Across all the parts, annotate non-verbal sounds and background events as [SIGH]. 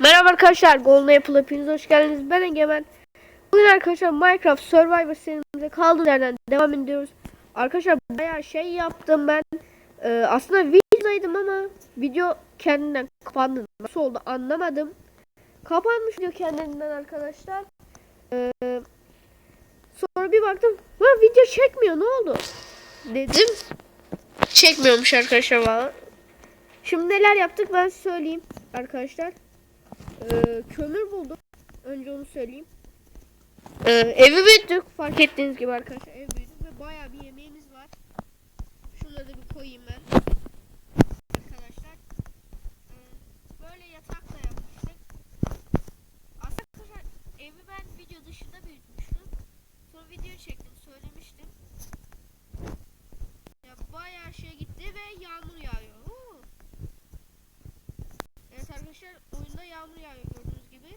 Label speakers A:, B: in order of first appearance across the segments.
A: Merhaba arkadaşlar, Golden Apple hepiniz hoş geldiniz. Ben Egemen. Bugün arkadaşlar Minecraft Survivor serimize kaldığımız yerden devam ediyoruz. Arkadaşlar bayağı şey yaptım ben. Ee, aslında videodaydım ama video kendinden kapandı. Nasıl oldu anlamadım. Kapanmış video kendinden arkadaşlar. Ee, sonra bir baktım. Lan video çekmiyor ne oldu? Dedim. Çekmiyormuş arkadaşlar valla. Şimdi neler yaptık ben söyleyeyim arkadaşlar. Ee, kömür bulduk. Önce onu söyleyeyim. Ee, evi büyüttük. Fark ettiğiniz gibi arkadaşlar ev büyüdük ve bayağı bir yemeğimiz var. Şunları da bir koyayım ben. Arkadaşlar. Ee, böyle yatak da yapmıştık. Aslında arkadaşlar evi ben video dışında büyütmüştüm. Sonra video çektim söylemiştim. Ya bayağı şey gitti ve yağmur yağıyor. Oo. Evet arkadaşlar oyunda yağmur yağıyor gördüğünüz gibi.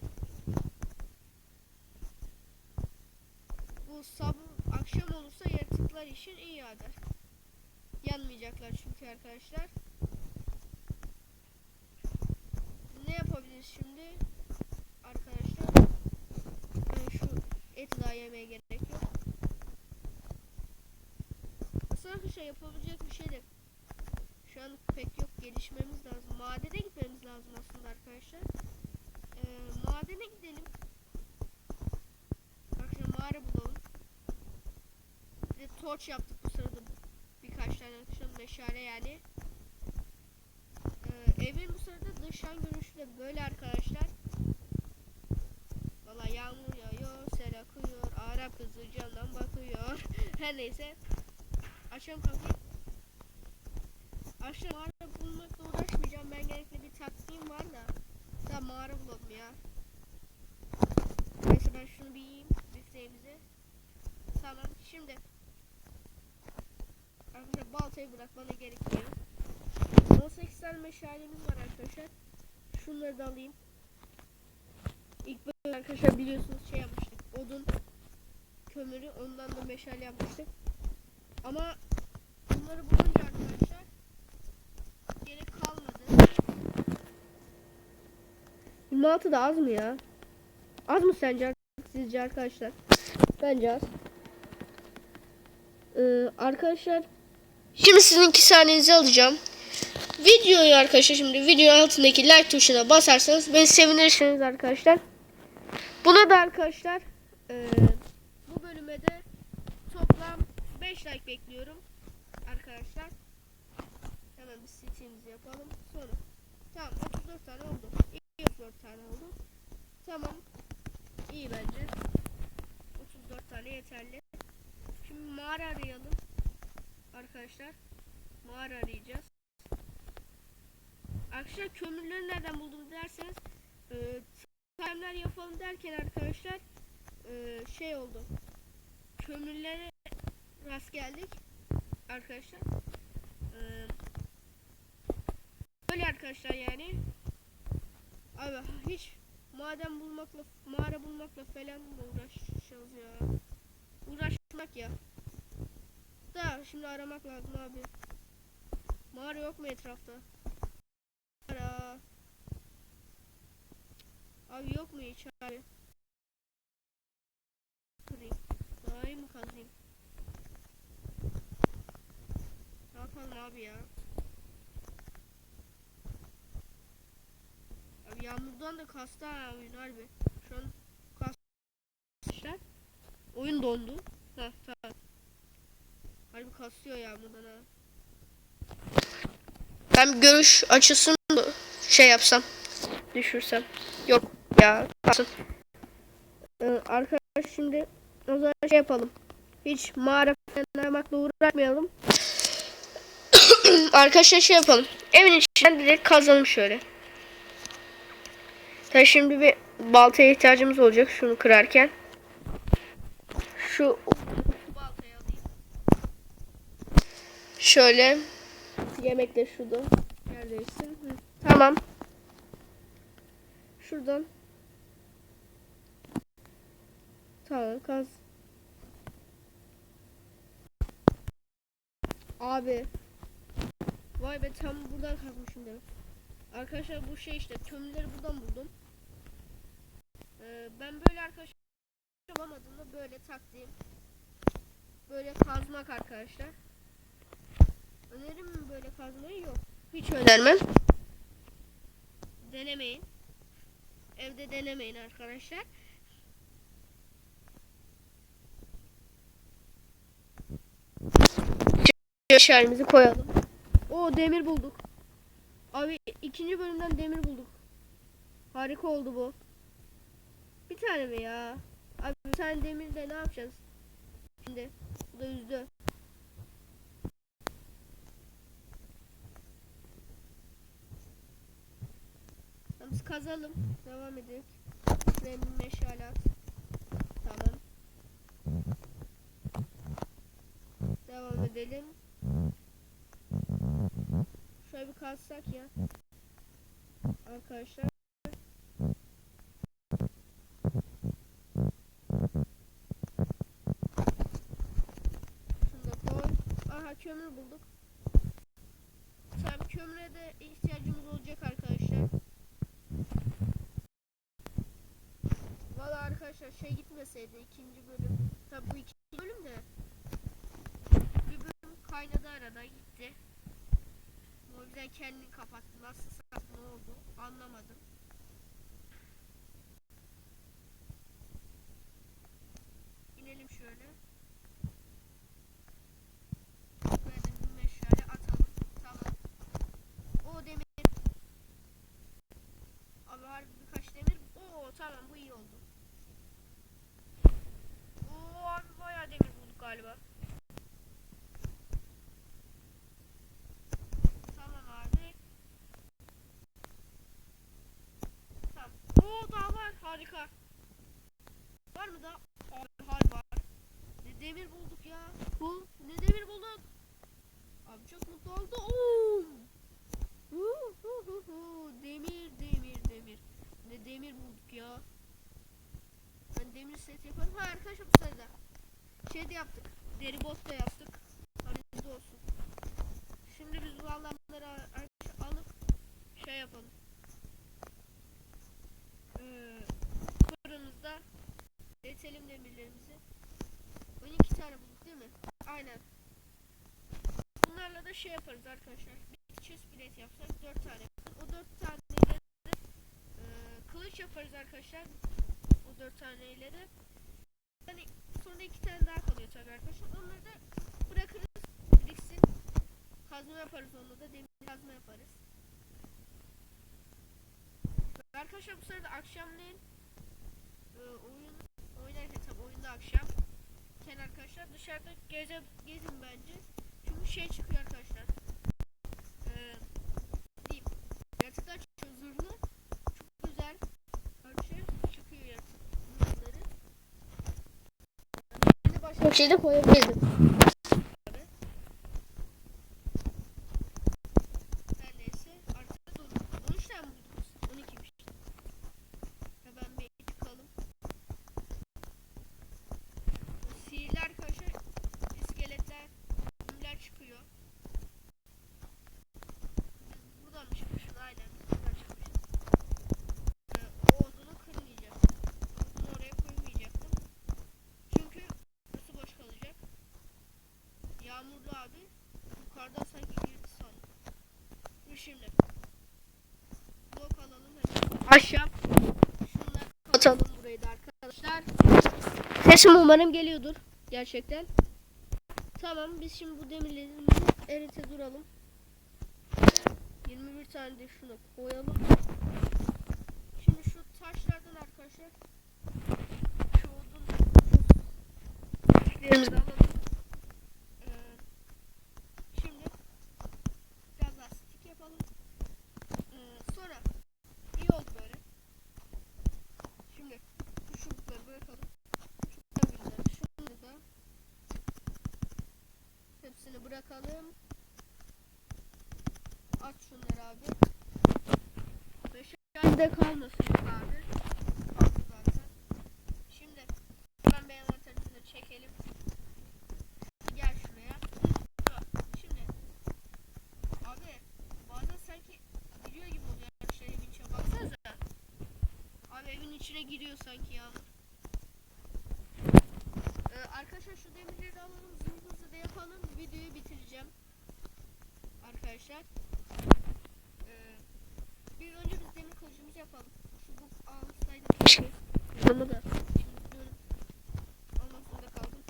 A: Bu sabah akşam olursa yaratıklar için iyi yağar. Yanmayacaklar çünkü arkadaşlar. Ne yapabiliriz şimdi? Arkadaşlar ben şu eti daha yemeye gerek yok. Aslında arkadaşlar yapabilecek bir şey de şu an pek yok gelişmemiz lazım. Madene gitmemiz lazım aslında arkadaşlar. Ee, madene gidelim. Arkadaşlar mağara bulalım. Bir de torç yaptık bu sırada. Birkaç tane arkadaşlar meşale yani. Ee, evin bu sırada dıştan görünüşü de böyle arkadaşlar. Valla yağmur yağıyor, sel akıyor, Arap kızı camdan bakıyor. [LAUGHS] Her neyse. Açalım kapıyı. Arkadaşlar mağara bulmakla uğraşmayacağım. Ben gerekli bir taktiğim var da. Daha mağara bulalım ya. Neyse ben şunu bir yiyeyim. Bifteğimizi. Tamam şimdi. Arkadaşlar baltayı bırakmana gerekiyor. 18 tane meşalemiz var arkadaşlar. Şunları da alayım. İlk böyle arkadaşlar biliyorsunuz şey yapmıştık. Odun kömürü ondan da meşale yapmıştık. Ama bunları bulunca arkadaşlar gerek kalmadı. 26 da az mı ya? Az mı sence sizce arkadaşlar? Bence az. Ee, arkadaşlar şimdi sizin iki saniyenizi alacağım. Videoyu arkadaşlar şimdi video altındaki like tuşuna basarsanız beni sevinirsiniz arkadaşlar. Buna da arkadaşlar ee, bu bölüme de toplam 5 like bekliyorum arkadaşlar. Hemen bir setimizi yapalım. Sonra. Tamam 34 tane oldu. İyi 34 tane oldu. Tamam. İyi bence. 34 tane yeterli. Şimdi mağara arayalım. Arkadaşlar. Mağara arayacağız. Arkadaşlar kömürleri nereden buldum derseniz e, timeler yapalım derken arkadaşlar e, şey oldu. Kömürlere rast geldik. Arkadaşlar. Ee, böyle arkadaşlar yani. Maden bulmakla mağara bulmakla falan mı uğraşacağız ya? Uğraşmak ya. Da şimdi aramak lazım abi. Mağara yok mu etrafta? Mağara. Abi yok mu hiç abi? Kırayım. İyi mi kazayım? Ne yapalım abi ya? Abi yağmurdan da kastı ha oyun harbi. Şu an kastı. Oyun dondu. Ha tamam. Harbi kastıyor yağmurdan ha. Ben görüş açısını şey yapsam. Düşürsem. Yok ya. Kalsın. Ee, arkadaş şimdi o zaman şey yapalım. Hiç mağara falan aramakla uğraşmayalım. [COUGHS] Arkadaşlar şey yapalım. Evin içinden direkt kazalım şöyle. Tabii şimdi bir baltaya ihtiyacımız olacak şunu kırarken. Şu baltayı. Şöyle. Yemek de şurada. Neredeyse. Tamam. Şuradan. Tamam kaz. Abi. Vay be tam buradan kazmışım demek. Arkadaşlar bu şey işte kömürleri buradan buldum. Ee, ben böyle arkadaşlar yapamadığımda böyle taktiğim. Böyle kazmak arkadaşlar. Önerim mi böyle kazmayı? Yok. Hiç önermem. Denemeyin. Evde denemeyin arkadaşlar. Şerbimizi koyalım. O demir bulduk. Abi ikinci bölümden demir bulduk. Harika oldu bu. Bir tane mi ya? Abi bir tane ne yapacağız? Şimdi bu da yüzdü. Tamam, kazalım. Devam edelim. Şuraya bir meşale at. Tamam. Devam edelim. Şöyle bir kazsak ya. Arkadaşlar. Kömür bulduk. Tabii kömüre de ihtiyacımız olacak arkadaşlar. Valla arkadaşlar şey gitmeseydi ikinci bölüm. Tabi bu ikinci bölüm de bir bölüm kaynadı arada gitti. O yüzden kendini kapattı. Nasıl sattı ne oldu anlamadım. İnelim şöyle. Böyle bir meşale atalım. Tamam. O demir. Abi harbi birkaç demir. Oo tamam bu iyi oldu. Oo abi bayağı demir bulduk galiba. Tamam abi. Tamam. Oo daha var. Harika. Var mı da? Har var. Ne demir bulduk ya. Bu ne demir bulduk. Abi çok mutlu oldu. Oo. Hu, hu, hu. Demir demir demir. Ne demir bulduk ya. Ben demir set yaparım. Ha arkadaşlar bu sırada. Şey de yaptık. Deri bot da yaptık. Haberiniz olsun. Şimdi biz bunları arkadaşlar alıp şey yapalım. Ee, fırınımızda eritelim demirlerimizi. 12 tane bulduk değil mi? Aynen. Bunlarla da şey yaparız arkadaşlar. Bir chest plate yapsak 4 tane. O 4 taneyle de e, kılıç yaparız arkadaşlar. O 4 taneyle de. Hani sonra 2 tane daha kalıyor tabii arkadaşlar. Onları da bırakırız. Biriksin. Kazma yaparız onunla da. Demir kazma yaparız. Arkadaşlar bu sırada akşamleyin e, oyun oynarken tabii oyunda akşam Ken arkadaşlar dışarıda geze, gezin bence. Çünkü şey çıkıyor arkadaşlar. Ee, diyeyim. Yaratıklar çıkıyor zırhlı. Çok güzel. Arkadaşlar çıkıyor yaratık zırhları. Şimdi başka bir şey de koyabilirdim. Her neyse artık dur. 13 tane mi buldunuz? 12'miş. Hemen bir çıkalım. Sihirli arkadaşlar iskeletler, ümler çıkıyor. Biz buradan mı çıkmışız? Aynen biz buradan çıkmışız. Ee, o odunu kırmayacağım. Odunu oraya koymayacaktım. Çünkü burası boş kalacak. Yağmurlu abi. Yukarıdan sanki girdi sandım. Dur şimdi. Blok alalım Aşağı. Şunları kapatalım burayı da arkadaşlar. Sesim umarım geliyordur. Gerçekten. Tamam biz şimdi bu demirlerimizi erite duralım. 21 tane de şunu koyalım. Şimdi şu taşlardan arkadaşlar şu odun küçüklerimizi alalım. Ee, şimdi biraz daha stick yapalım. Ee, sonra iyi oldu böyle. Şimdi şu çubukları bırakalım. Çok da güzel. Şunu da hepsini bırakalım. Aç şunları abi. Meşale kalmasın abi. Şimdi ben beyan haritasını çekelim. Gel şuraya. Şimdi abi bazen sanki gidiyor gibi oluyor arkadaşlar evin içine baksanıza. Abi evin içine giriyor sanki ya. Ee, arkadaşlar şu demirleri alalım zımbızı da yapalım videoyu bitireceğim. Arkadaşlar. Ee, bir önce biz demir kılıcımızı yapalım. Şu bu alsaydık. Yanıma da. Şimdi dönüp almak zorunda kaldım.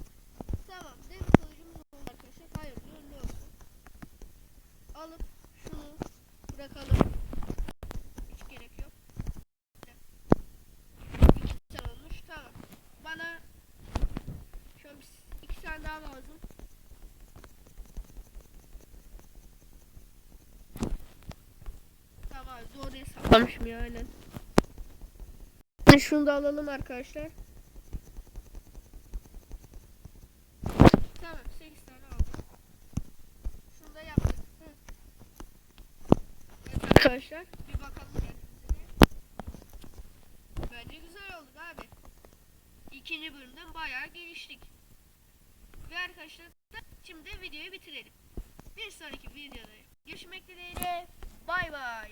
A: Tamam demir kılıcımız oldu arkadaşlar. Hayırlı uğurlu olsun. Alıp şunu bırakalım. Hiç gerek yok. İki tane olmuş. Tamam. Bana şöyle bir s- iki tane daha lazım. Tamam abi doğru hesaplamışım ya. Şunu da alalım arkadaşlar. Tamam 8 tane aldım. Şunu da yaptık. Evet arkadaşlar bir bakalım kendimize. Bence güzel olduk abi. İkinci bölümden bayağı geliştik. Ve arkadaşlar şimdi videoyu bitirelim. Bir sonraki videoda görüşmek dileğiyle. Bay bay.